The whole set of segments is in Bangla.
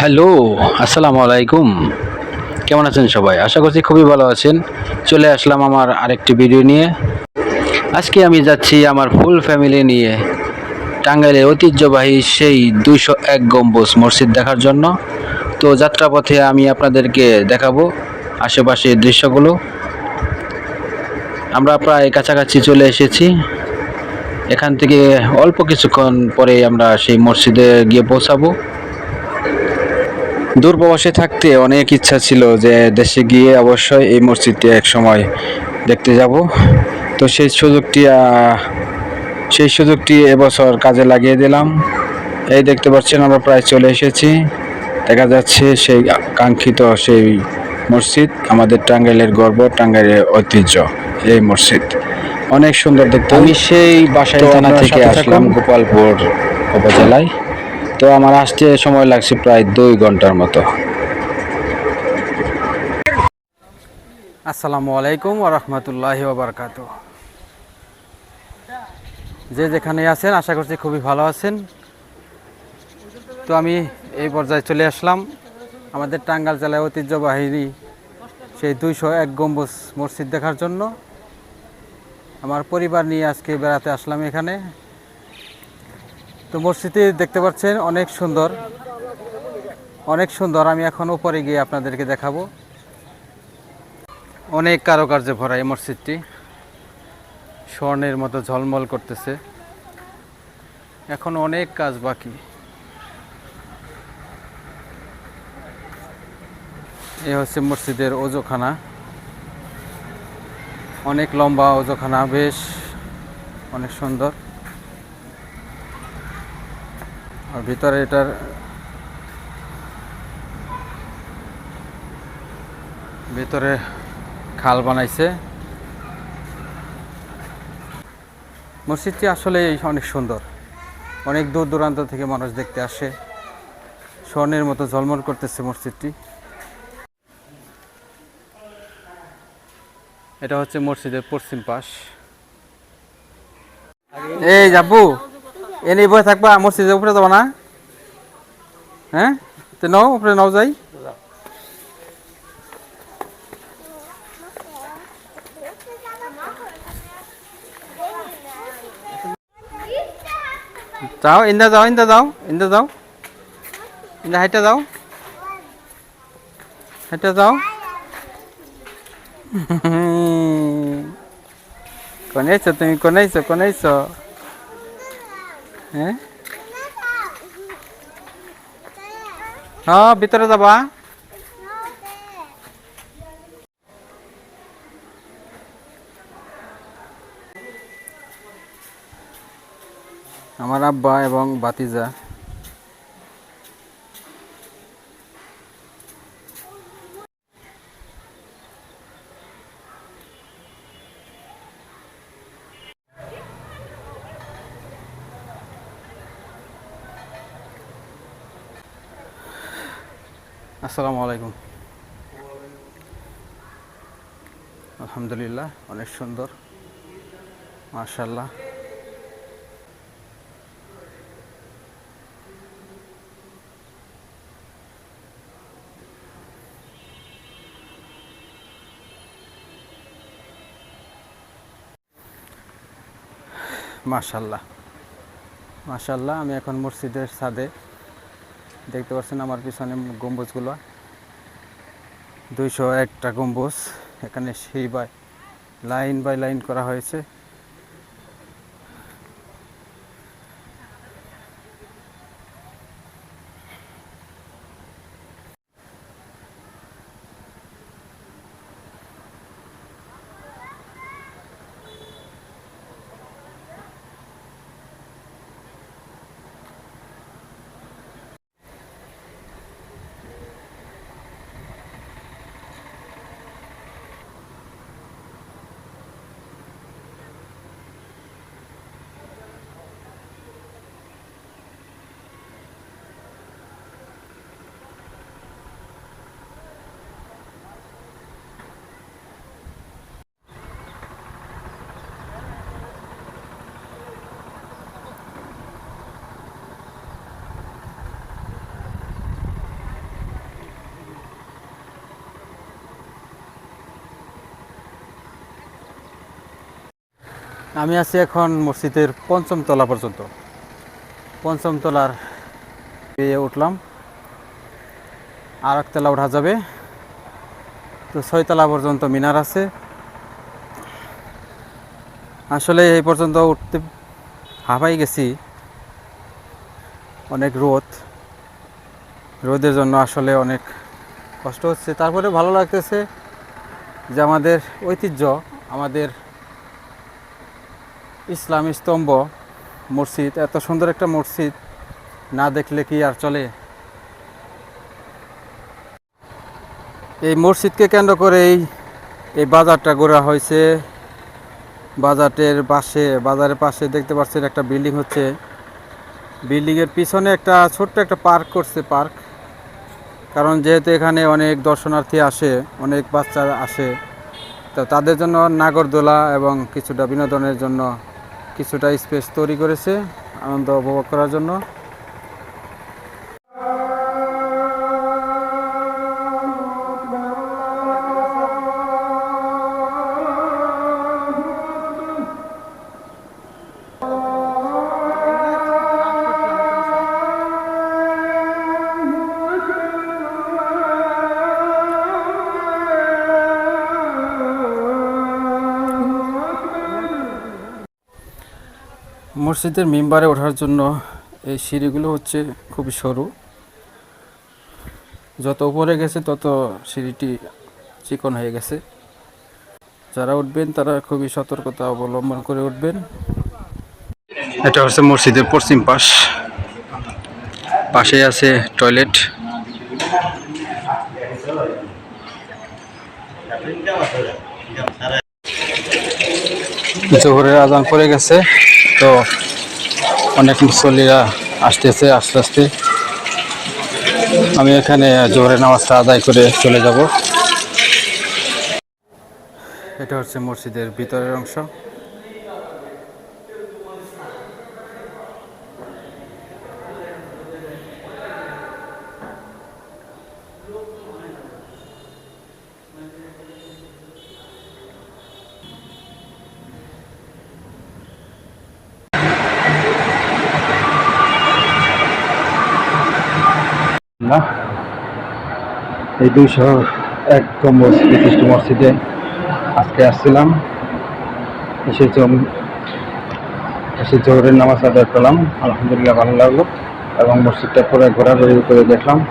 হ্যালো, আসসালামু আলাইকুম। কেমন আছেন সবাই? আশা করছি খুবই ভালো আছেন। চলে আসলাম আমার আরেকটি ভিডিও নিয়ে। আজকে আমি যাচ্ছি আমার ফুল ফ্যামিলি নিয়ে টাঙ্গাইলের ঐতিহ্যবাহী সেই দুইশো এক গম্বুজ মসজিদ দেখার জন্য। তো যাত্রাপথে আমি আপনাদেরকে দেখাবো আশেপাশের দৃশ্যগুলো। আমরা প্রায় কাছাকাছি চলে এসেছি। এখান থেকে অল্প কিছুক্ষণ পরে আমরা সেই মসজিদে গিয়ে পৌঁছাবো। দূরপ্রবাসে থাকতে অনেক ইচ্ছা ছিল যে দেশে গিয়ে অবশ্যই এই মসজিদটি এক সময় দেখতে যাব। তো সেই সুযোগটি সেই সুযোগটি এবছর কাজে লাগিয়ে দিলাম। এই দেখতে পাচ্ছেন আমরা প্রায় চলে এসেছি। দেখা যাচ্ছে সেই কাঙ্ক্ষিত সেই মসজিদ আমাদের টাঙ্গাইলের গর্ব টাঙ্গাইলের ঐতিহ্য এই মসজিদ। অনেক সুন্দর দেখতে। আমি সেই বাসায় থানা থেকে আসলাম গোপালপুর উপজেলায়। তো আমার আসতে সময় লাগছে প্রায় দুই ঘণ্টার মতো। আসসালামু আলাইকুম ওয়া রাহমাতুল্লাহি ওয়া বারাকাতু যে যেখানে আছেন, আশা করছি খুবই ভালো আছেন। তো আমি এই পর্যায়ে চলে আসলাম। আমাদের টাঙ্গাল জেলায় ঐতিহ্যবাহী সেই দুইশো এক গম্বুজ মসজিদ দেখার জন্য। আমার পরিবার নিয়ে আজকে বেড়াতে আসলাম এখানে। তো মসজিদটি দেখতে পাচ্ছেন, অনেক সুন্দর। অনেক সুন্দর, আমি এখন উপরে গিয়ে আপনাদেরকে দেখাবো। অনেক কারুকার্যে ভরা এই মসজিদটি। স্বর্ণের মতো ঝলমল করতেছে। এখন অনেক কাজ বাকি। এ হচ্ছে মসজিদের ওজোখানা। অনেক লম্বা ওজোখানা, বেশ, অনেক সুন্দর আর ভিতরে এটার ভিতরে খাল বানাইছে। মসজিদটি আসলে অনেক সুন্দর। অনেক দূর দূরান্ত থেকে মানুষ দেখতে আসে। স্বর্ণের মতো ঝলমল করতেছে মসজিদটি। এটা হচ্ছে মসজিদের পশ্চিম পাশ। এই যাবু এনে বসে থাকবা মসজিদের উপরে যাবো না হ্যাঁ তো নাও উপরে নাও যাই যাও ইন্দা যাও ইন্দা যাও ইন্দা যাও ইন্দা হাইটা যাও হাইটা যাও কোনাইছো তুমি কোনাইছো কোনাইছো হ্যাঁ? হ্যাঁ ভিতরে যাবা আমার আব্বা এবং বাতিজা আসসালামু আলাইকুম। আলহামদুলিল্লাহ অনেক সুন্দর। মার্শাল্লাহ মাশাল্লাহ মাশাল্লাহ আমি এখন মসজিদের ছাদে দেখতে পাচ্ছেন আমার পিছনে গম্বুজগুলো। দুইশো একটা গম্বুজ। এখানে সেই বাই লাইন বাই লাইন করা হয়েছে। আমি আছি এখন মসজিদের পঞ্চম তলা পর্যন্ত। পঞ্চম তলার পেয়ে উঠলাম। আর একতলা ওঠা যাবে। তো ছয়তলা পর্যন্ত মিনার আছে। আসলে এই পর্যন্ত উঠতে হাঁপাই গেছি। অনেক রোদ। রোদের জন্য আসলে অনেক কষ্ট হচ্ছে। তারপরে ভালো লাগতেছে যে আমাদের ঐতিহ্য, আমাদের ইসলামী স্তম্ভ মসজিদ, এত সুন্দর একটা মসজিদ, না দেখলে কি আর চলে? এই মসজিদকে কেন্দ্র করেই এই বাজারটা গড়া হয়েছে। বাজারের পাশে বাজারের পাশে দেখতে পাচ্ছেন একটা বিল্ডিং হচ্ছে। বিল্ডিংয়ের পিছনে একটা ছোট্ট একটা পার্ক করছে পার্ক। কারণ যেহেতু এখানে অনেক দর্শনার্থী আসে, অনেক বাচ্চারা আসে, তো তাদের জন্য নাগরদোলা এবং কিছুটা বিনোদনের জন্য কিছুটা স্পেস তৈরি করেছে আনন্দ উপভোগ করার জন্য। মসজিদের মেম্বারে ওঠার জন্য এই সিঁড়িগুলো হচ্ছে খুবই সরু। যত উপরে গেছে তত সিঁড়িটি চিকন হয়ে গেছে। যারা উঠবেন তারা খুবই সতর্কতা অবলম্বন করে উঠবেন। এটা হচ্ছে মসজিদের পশ্চিম পাশ। পাশে আছে টয়লেট। জোহরের আজান পড়ে গেছে। তো অনেক মুসল্লিরা আসতেছে, আস্তে আস্তে। আমি এখানে জোরে নামাজটা আদায় করে চলে যাব। এটা হচ্ছে মসজিদের ভিতরের অংশ। না? এই দুই শহর এক গম্বুজ বিশিষ্ট মসজিদে আজকে আসছিলাম। এসে এসে জোহরের নামাজ আদায় করলাম। আলহামদুলিল্লাহ ভালো লাগল। এবং মসজিদটা পুরো ঘোরাঘুরি করে দেখলাম।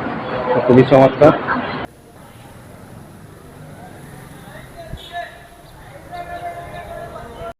খুবই চমৎকার।